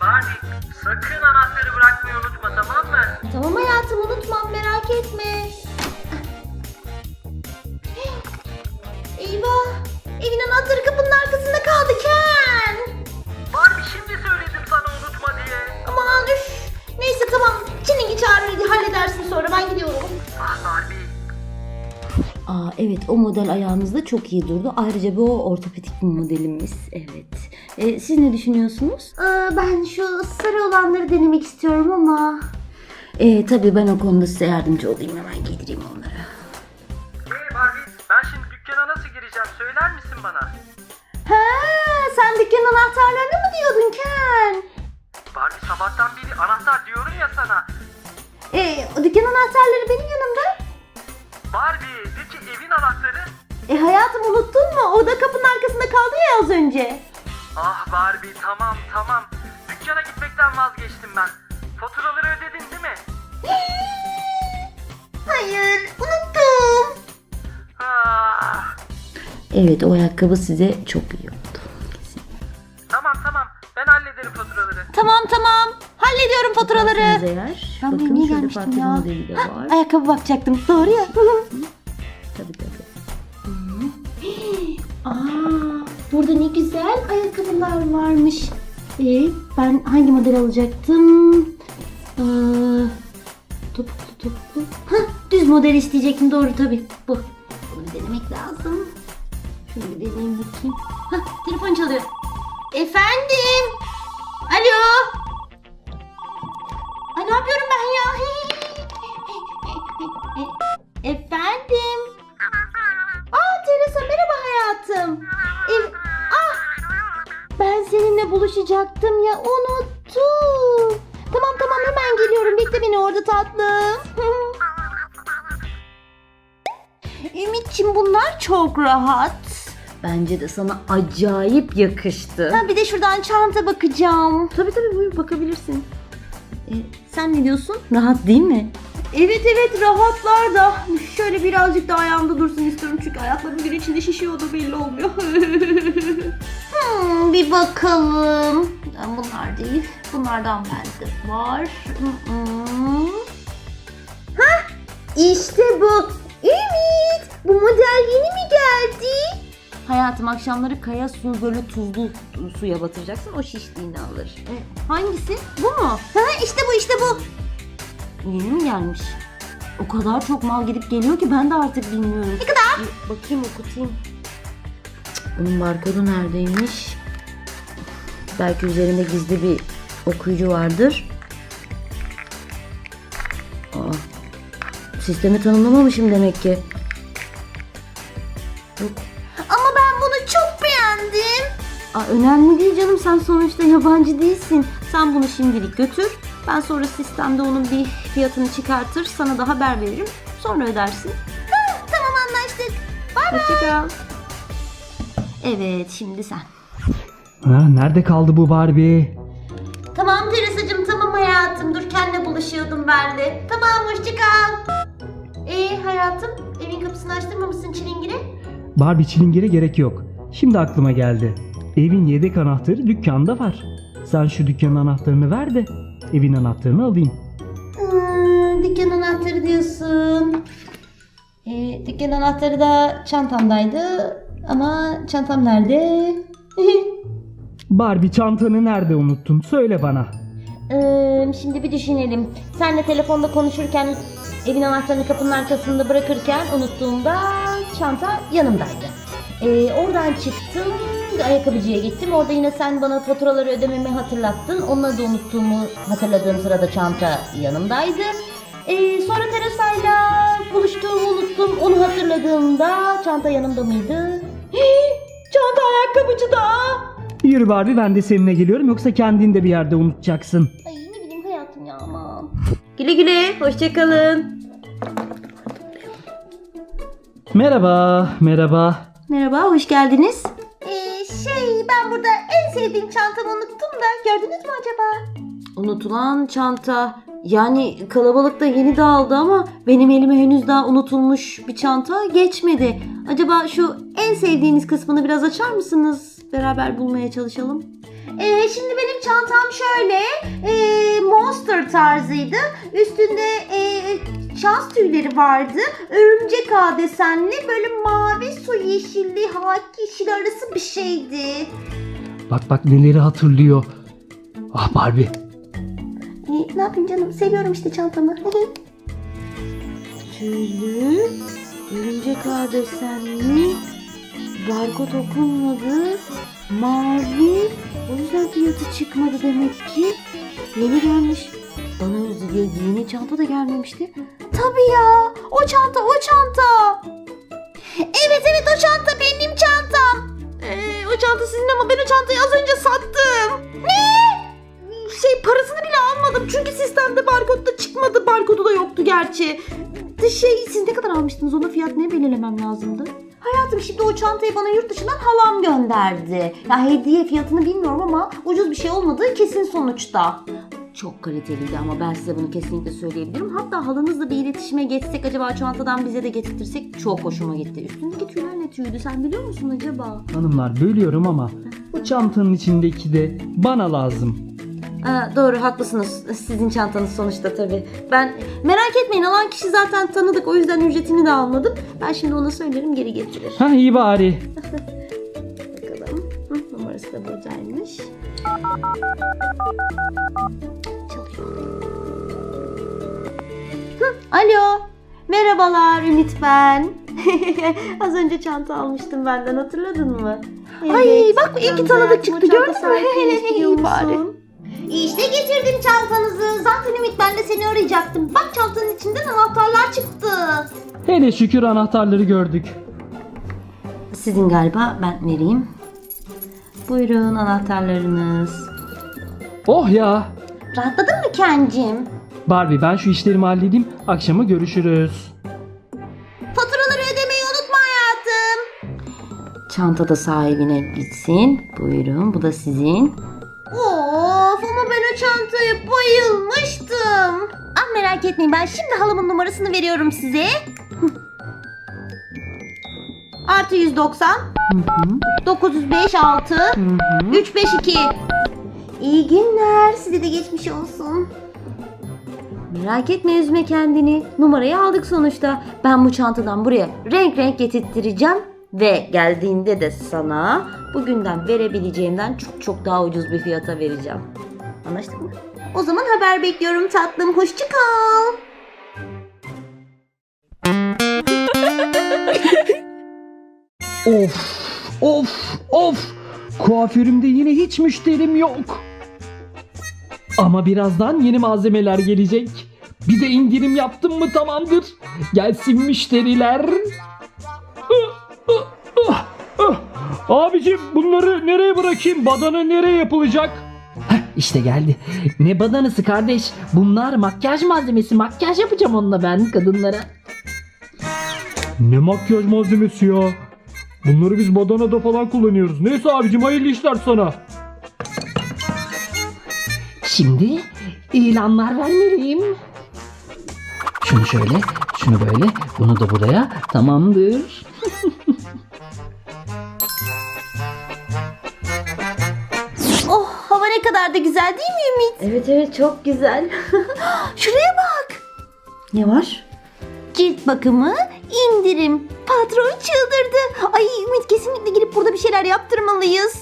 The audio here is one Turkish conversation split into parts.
Barbie sakın anahtarı bırakmayı unutma tamam mı? Tamam hayatım unutmam merak etme. Eyvah! Evin anahtarı kapının arkasında kaldı Ken. Barbie şimdi söyledim sana unutma diye. Aman üf. Neyse tamam. Çiling'i çağırır halledersin sonra ben gidiyorum. Ah Barbie. Aa evet o model ayağınızda çok iyi durdu. Ayrıca bu ortopedik bir modelimiz. Evet. Ee, siz ne düşünüyorsunuz? Ee, ben şu sarı olanları denemek istiyorum ama. Ee, tabii ben o konuda size yardımcı olayım. Hemen giydireyim onları. Hey Barbie ben şimdi dükkana nasıl gireceğim söyler misin bana? He, sen dükkanın anahtarlarını mı diyordun Ken? Barbie sabahtan beri anahtar diyorum ya sana. Ee, o dükkan anahtarları benim yanımda. Barbie de ki evin anahtarı. E hayatım unuttun mu? O da kapının arkasında kaldı ya az önce. Ah Barbie tamam tamam. Dükkana gitmekten vazgeçtim ben. Faturaları ödedin değil mi? Hayır, unuttum. Ah, Evet o ayakkabı size çok iyi oldu. tamam tamam ben hallederim faturaları. Tamam tamam. Hallediyorum faturaları. Eğer, Ben bakın niye gelmiştim ya? var. Ayakkabı bakacaktım. Doğru ya. Tabii tabii. Aa, burada ne güzel ayakkabılar varmış. Ee, ben hangi model alacaktım? Ee, topuklu topuklu. Hah, düz model isteyecektim doğru tabii. Bu. Bunu denemek lazım. Şunu bir deneyeyim bakayım. Hah, telefon çalıyor. Efendim? Alo? Ay ne yapıyorum ben ya? Efendim? Aa Teresa merhaba hayatım. Ev... Ah! Ben seninle buluşacaktım ya unuttum. Tamam tamam hemen geliyorum. Bekle beni orada tatlım. Ümitçim bunlar çok rahat. Bence de sana acayip yakıştı. Ha, bir de şuradan çanta bakacağım. Tabii tabii buyur bakabilirsin. Ee, sen ne diyorsun? Rahat değil mi? Evet evet rahatlar da. Şöyle birazcık da ayağımda dursun istiyorum. Çünkü ayaklarım gün içinde şişiyordu belli olmuyor. hmm, bir bakalım. Bunlar değil. Bunlardan bende var. Hmm. Hah işte bu. Ümit bu model yeni mi geldi? Hayatım akşamları kaya su böyle tuzlu suya batıracaksın o şişliğini alır. E, hangisi? Bu mu? Ha işte bu işte bu. Yeni mi gelmiş? O kadar çok mal gidip geliyor ki ben de artık bilmiyorum. Ne kadar? bakayım okutayım. Bunun barkodu neredeymiş? Belki üzerinde gizli bir okuyucu vardır. Aa, sistemi tanımlamamışım demek ki. Yok. Aa, önemli değil canım sen sonuçta yabancı değilsin. Sen bunu şimdilik götür. Ben sonra sistemde onun bir fiyatını çıkartır. Sana da haber veririm. Sonra ödersin. Tamam anlaştık. Bay bay. Hoşçakal. Evet şimdi sen. Ha, nerede kaldı bu Barbie? Tamam Teresa'cığım tamam hayatım. Dur kendine bulaşıyordum ben de. Tamam hoşça kal. Ee hayatım evin kapısını açtırmamışsın çilingire. Barbie çilingire gerek yok. Şimdi aklıma geldi. Evin yedek anahtarı dükkanda var. Sen şu dükkanın anahtarını ver de evin anahtarını alayım. Hmm, dükkan anahtarı diyorsun. Ee, dükkan anahtarı da çantamdaydı. Ama çantam nerede? Barbie çantanı nerede unuttun? Söyle bana. Ee, şimdi bir düşünelim. Senle telefonda konuşurken evin anahtarını kapının arkasında bırakırken unuttuğumda çanta yanımdaydı. Ee, oradan çıktım, ayakkabıcıya gittim. Orada yine sen bana faturaları ödememi hatırlattın. Onları da unuttuğumu hatırladığım sırada çanta yanımdaydı. Ee, sonra Teresa'yla buluştuğumu unuttum. Onu hatırladığımda çanta yanımda mıydı? Hii, çanta ayakkabıcıda. Yürü Barbie ben de seninle geliyorum yoksa kendin de bir yerde unutacaksın. Ay ne bileyim hayatım ya aman. Güle güle. Hoşçakalın. Merhaba, merhaba. Merhaba hoş geldiniz. Ben burada en sevdiğim çantamı unuttum da gördünüz mü acaba? Unutulan çanta. Yani kalabalıkta yeni dağıldı ama benim elime henüz daha unutulmuş bir çanta geçmedi. Acaba şu en sevdiğiniz kısmını biraz açar mısınız? Beraber bulmaya çalışalım. Ee, şimdi benim çantam şöyle. ee, monster tarzıydı. Üstünde ee, şans tüyleri vardı. Örümcek ağ desenli böyle mavi su yeşilli haki yeşil arası bir şeydi. Bak bak neleri hatırlıyor. Ah Barbie. Ee, ne yapayım canım? Seviyorum işte çantamı. Tüylü, örümcek ağ desenli, barkod okunmadı, mavi. O yüzden fiyatı çıkmadı demek ki. Yeni gelmiş. Bana yeni çanta da gelmemişti. Tabii ya. O çanta, o çanta. Evet evet o çanta benim çantam. Ee, o çanta sizin ama ben o çantayı az önce sattım. Ne? şey parasını bile almadım. Çünkü sistemde barkodda çıkmadı. Barkodu da yoktu gerçi. De şey siz ne kadar almıştınız? Ona fiyat ne belirlemem lazımdı? Hayatım şimdi o çantayı bana yurt dışından halam gönderdi. Ya hediye fiyatını bilmiyorum ama ucuz bir şey olmadığı kesin sonuçta. Çok kaliteliydi ama ben size bunu kesinlikle söyleyebilirim. Hatta halanızla bir iletişime geçsek acaba çantadan bize de getirtirsek çok hoşuma gitti. Üstündeki tüyler ne tüydü sen biliyor musun acaba? Hanımlar bölüyorum ama bu çantanın içindeki de bana lazım. Aa, doğru haklısınız. Sizin çantanız sonuçta tabii. Ben merak etmeyin alan kişi zaten tanıdık o yüzden ücretini de almadım. Ben şimdi ona söylerim geri getirir. Ha iyi bari. Numarası da buradaymış. Çalıyor. Hı, alo. Merhabalar Ümit ben. Az önce çanta almıştım benden hatırladın mı? Ay, bak iyi ki tanıdık çıktı, gördün mü? İyi bari. İşte getirdim çantanızı. Zaten Ümit ben de seni arayacaktım. Bak çantanın içinden anahtarlar çıktı. Hele şükür anahtarları gördük. Sizin galiba ben vereyim. Buyurun anahtarlarınız. Oh ya. Rahatladın mı Kencim? Barbie ben şu işlerimi halledeyim. Akşama görüşürüz. Faturaları ödemeyi unutma hayatım. Çanta da sahibine gitsin. Buyurun bu da sizin. Of ama ben o çantaya bayılmıştım. Ah merak etmeyin ben şimdi halamın numarasını veriyorum size. Artı 190 905 6 352 İyi günler. Size de geçmiş olsun. Merak etme üzme kendini. Numarayı aldık sonuçta. Ben bu çantadan buraya renk renk getirttireceğim. Ve geldiğinde de sana bugünden verebileceğimden çok çok daha ucuz bir fiyata vereceğim. Anlaştık mı? O zaman haber bekliyorum tatlım. Hoşça kal. Of of of. Kuaförümde yine hiç müşterim yok. Ama birazdan yeni malzemeler gelecek. Bir de indirim yaptım mı tamamdır. Gelsin müşteriler. Abicim bunları nereye bırakayım? Badana nereye yapılacak? işte geldi. Ne badanası kardeş? Bunlar makyaj malzemesi. Makyaj yapacağım onunla ben kadınlara. Ne makyaj malzemesi ya? Bunları biz badanada falan kullanıyoruz. Neyse abicim hayırlı işler sana. Şimdi ilanlar vermeliyim. Şunu şöyle, şunu böyle, bunu da buraya. Tamamdır. Oh hava ne kadar da güzel değil mi Ümit? Evet evet çok güzel. Şuraya bak. Ne var? Cilt bakımı indirim. Patron çıldırdı. Ay Ümit kesinlikle girip burada bir şeyler yaptırmalıyız.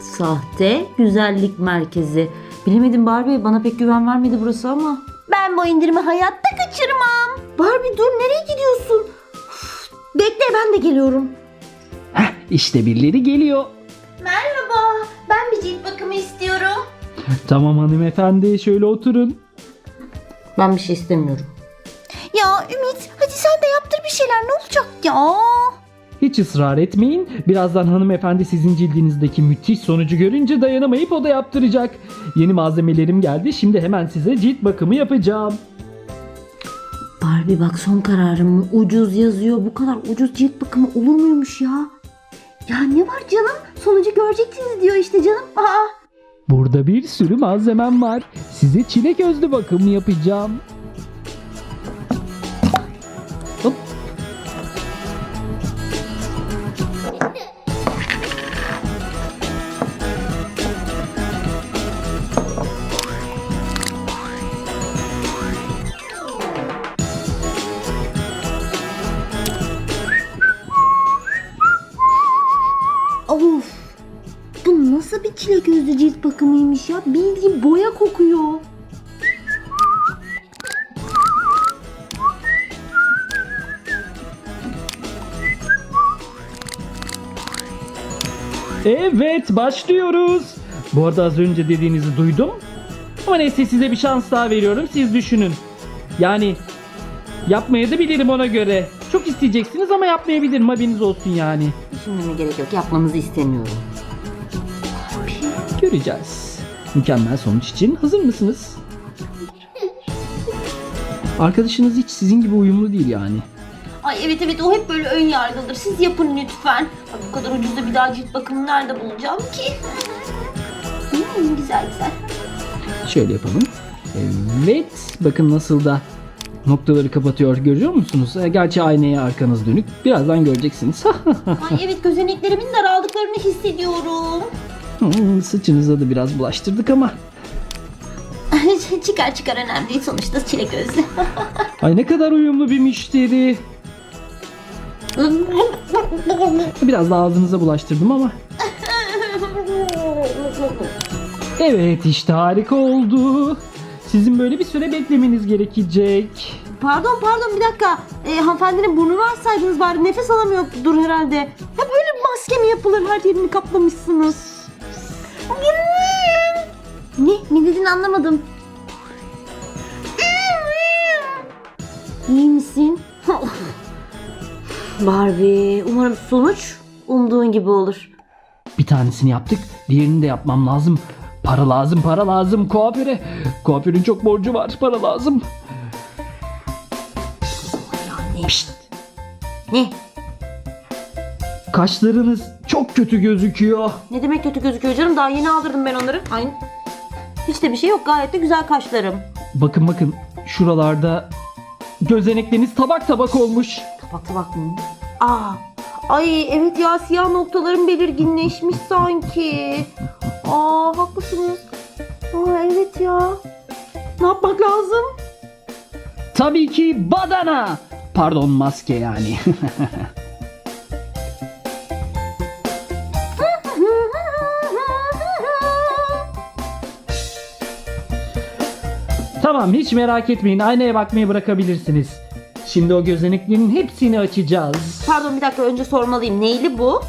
Sahte güzellik merkezi. Bilemedim Barbie bana pek güven vermedi burası ama. Ben bu indirimi hayatta kaçırmam. Barbie dur nereye gidiyorsun? Üf, Bekle ben de geliyorum. Heh, işte birileri geliyor. Merhaba ben bir cilt bakımı istiyorum. Tamam hanımefendi şöyle oturun. Ben bir şey istemiyorum. Ya Ümit şeyler ne olacak ya? Hiç ısrar etmeyin. Birazdan hanımefendi sizin cildinizdeki müthiş sonucu görünce dayanamayıp o da yaptıracak. Yeni malzemelerim geldi. Şimdi hemen size cilt bakımı yapacağım. Barbie bak son kararım mı? Ucuz yazıyor. Bu kadar ucuz cilt bakımı olur muymuş ya? Ya ne var canım? Sonucu göreceksiniz diyor işte canım. Aa. Burada bir sürü malzemem var. Size çilek özlü bakım yapacağım. Of. Bu nasıl bir çilek özlü cilt bakımıymış ya? Bildiğin boya kokuyor. Evet başlıyoruz. Bu arada az önce dediğinizi duydum. Ama neyse size bir şans daha veriyorum. Siz düşünün. Yani yapmaya da bilirim ona göre. Çok isteyeceksiniz ama yapmayabilirim haberiniz olsun yani. Düşünmeme gerek yok. Yapmanızı istemiyorum. Göreceğiz. Mükemmel sonuç için hazır mısınız? Arkadaşınız hiç sizin gibi uyumlu değil yani. Ay evet evet o hep böyle ön yargılıdır. Siz yapın lütfen. Ay, bu kadar ucuzda bir daha cilt bakımı nerede bulacağım ki? Hmm, güzel güzel. Şöyle yapalım. Evet. Bakın nasıl da noktaları kapatıyor. Görüyor musunuz? E, Gerçi aynaya arkanız dönük. Birazdan göreceksiniz. Ay evet gözeneklerimin daraldıklarını hissediyorum. Hmm, Saçınıza da biraz bulaştırdık ama. çıkar çıkar önemli değil sonuçta çilek özlü. Ay ne kadar uyumlu bir müşteri. Biraz da ağzınıza bulaştırdım ama. Evet işte harika oldu. Sizin böyle bir süre beklemeniz gerekecek. Pardon pardon bir dakika. Ee, hanımefendinin burnunu açsaydınız bari nefes alamıyordur herhalde. Ya böyle bir maske mi yapılır her yerini kaplamışsınız? Ne? Ne dediğini anlamadım. İyi? Barbie umarım sonuç umduğun gibi olur. Bir tanesini yaptık. Diğerini de yapmam lazım. Para lazım, para lazım kuaföre. Kuaförün çok borcu var, para lazım. Pişt, Ne? kaşlarınız çok kötü gözüküyor. Ne demek kötü gözüküyor canım? Daha yeni aldırdım ben onları. Aynı. Hiç de bir şey yok. Gayet de güzel kaşlarım. Bakın bakın şuralarda gözenekleriniz tabak tabak olmuş. Tabak tabak mı? Aa. Ay evet ya siyah noktalarım belirginleşmiş sanki. Aa haklısınız. Aa evet ya. Ne yapmak lazım? Tabii ki badana. Pardon maske yani. tamam hiç merak etmeyin aynaya bakmayı bırakabilirsiniz. Şimdi o gözeneklerin hepsini açacağız. Pardon bir dakika önce sormalıyım. Neyli bu?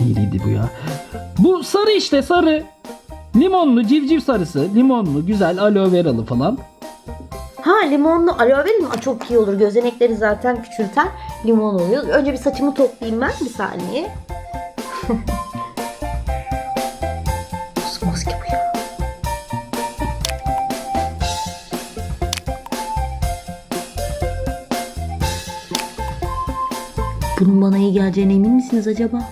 Neydi bu ya? Bu sarı işte sarı. Limonlu civciv sarısı. Limonlu güzel aloe veralı falan. Ha limonlu aloe vera mi? Aa, Çok iyi olur. Gözenekleri zaten küçülten limon oluyor. Önce bir saçımı toplayayım ben. Bir saniye. Bunun bana iyi geleceğine emin misiniz acaba?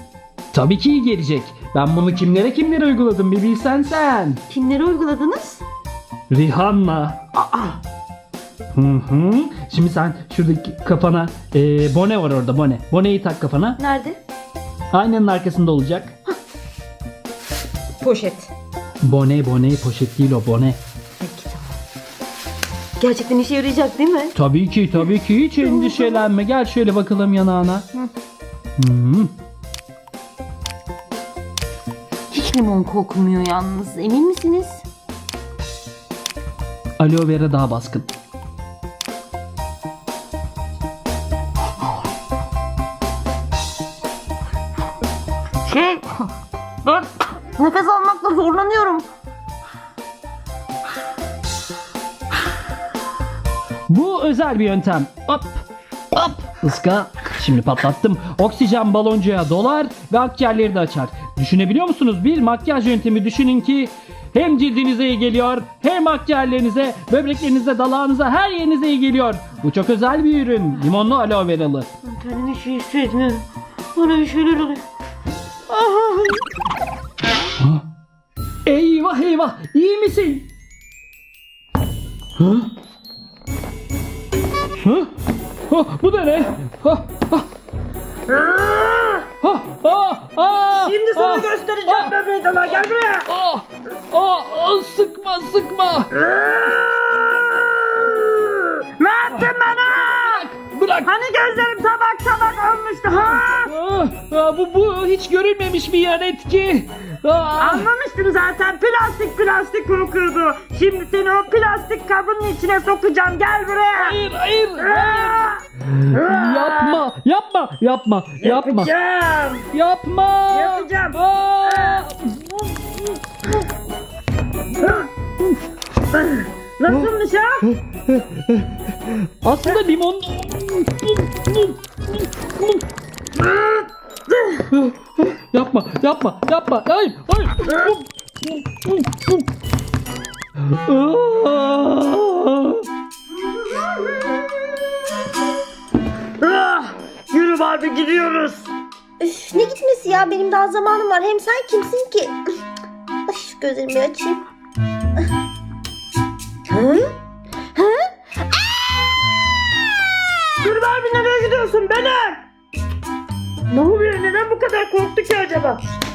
Tabii ki iyi gelecek. Ben bunu kimlere kimlere uyguladım bir bilsen sen. Kimlere uyguladınız? Rihanna. Aa, Hı hı. Şimdi sen şuradaki kafana e, bone var orada bone. Boneyi tak kafana. nerede? Aynanın arkasında olacak. Poşet. Bone bone poşet değil o bone. Gerçekten işe yarayacak değil mi? Tabii ki tabii ki hiç endişelenme. Gel şöyle bakalım yanağına. Hı. Hiç limon kokmuyor yalnız. Emin misiniz? Aloe vera daha baskın. Şey, ben nefes almakta zorlanıyorum. Özel bir yöntem. Hop hop ıska. Şimdi patlattım. Oksijen baloncuya dolar ve akciğerleri de açar. Düşünebiliyor musunuz? Bir makyaj yöntemi düşünün ki hem cildinize iyi geliyor hem akciğerlerinize, böbreklerinize, dalağınıza her yerinize iyi geliyor. Bu çok özel bir ürün. Limonlu aloe veralı. Kendimi iyi hissetmiyorum. Bana bir şeyler oluyor. Eyvah! Eyvah eyvah iyi misin? Hı? Hı? Ha, bu da ne? Ha, ha. Ha, ha, ha, Şimdi sana ha, göstereceğim ha, bebeği dala gel buraya. ah, ah, ah, sıkma sıkma. Ne yaptın bana? Bırak. Hani gözlerim tabak tabak olmuştu ha? Ah, ah, bu, bu hiç görülmemiş bir yan etki. Anlamıştım zaten plastik plastik kokuyordu. Şimdi seni o plastik kabının içine sokacağım gel buraya. hayır hayır hayır. Yapma yapma yapma yapma. Yapacağım. Yapma. Yapacağım. Nasılmış ha? Aslında limon... yapma, yapma, yapma. Hayır, hayır. Ah, Yürü Barbie gidiyoruz. Üf, ne gitmesi ya benim daha zamanım var. Hem sen kimsin ki? Ay, şu gözlerimi açayım. Hı? Mailbox.